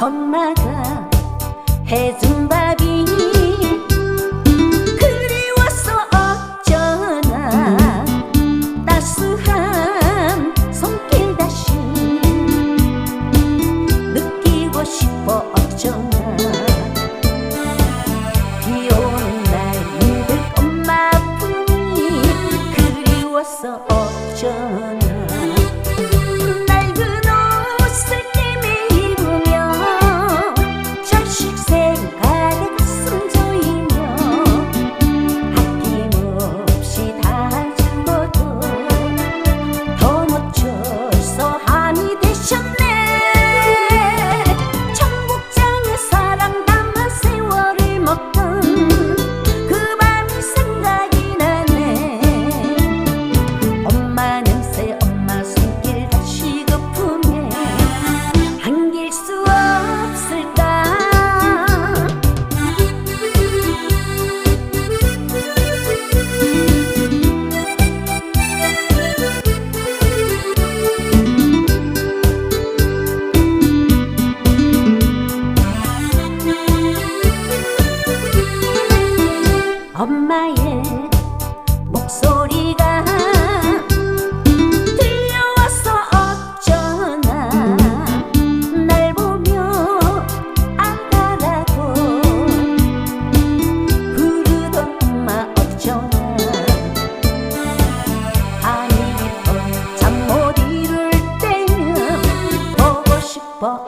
엄마가 해준 바 아니면 어, 잠못 이룰 때면 보고 싶어.